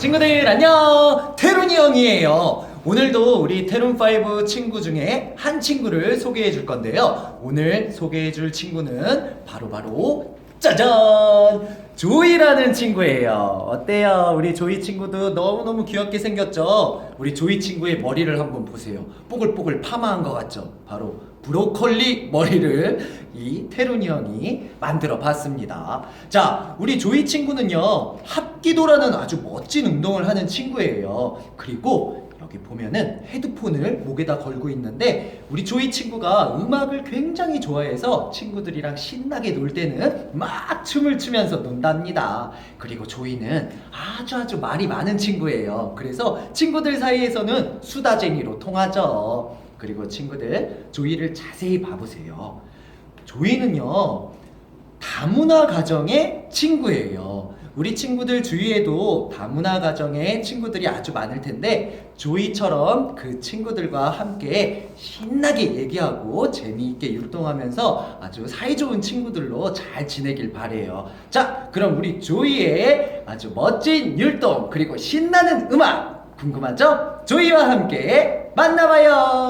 친구들 안녕! 테룬이 형이에요. 오늘도 우리 테룬5 친구 중에 한 친구를 소개해 줄 건데요. 오늘 소개해 줄 친구는 바로바로 짜잔 조이라는 친구예요. 어때요? 우리 조이 친구도 너무너무 귀엽게 생겼죠? 우리 조이 친구의 머리를 한번 보세요. 뽀글뽀글 파마한 것 같죠? 바로 브로콜리 머리를 이 테룬이 형이 만들어 봤습니다. 자, 우리 조이 친구는요, 합기도라는 아주 멋진 운동을 하는 친구예요. 그리고 여기 보면은 헤드폰을 목에다 걸고 있는데, 우리 조이 친구가 음악을 굉장히 좋아해서 친구들이랑 신나게 놀 때는 막 춤을 추면서 논답니다. 그리고 조이는 아주 아주 말이 많은 친구예요. 그래서 친구들 사이에서는 수다쟁이로 통하죠. 그리고 친구들 조이를 자세히 봐보세요. 조이는요 다문화 가정의 친구예요. 우리 친구들 주위에도 다문화 가정의 친구들이 아주 많을 텐데 조이처럼 그 친구들과 함께 신나게 얘기하고 재미있게 율동하면서 아주 사이좋은 친구들로 잘 지내길 바래요. 자, 그럼 우리 조이의 아주 멋진 율동 그리고 신나는 음악 궁금하죠? 조이와 함께 만나봐요.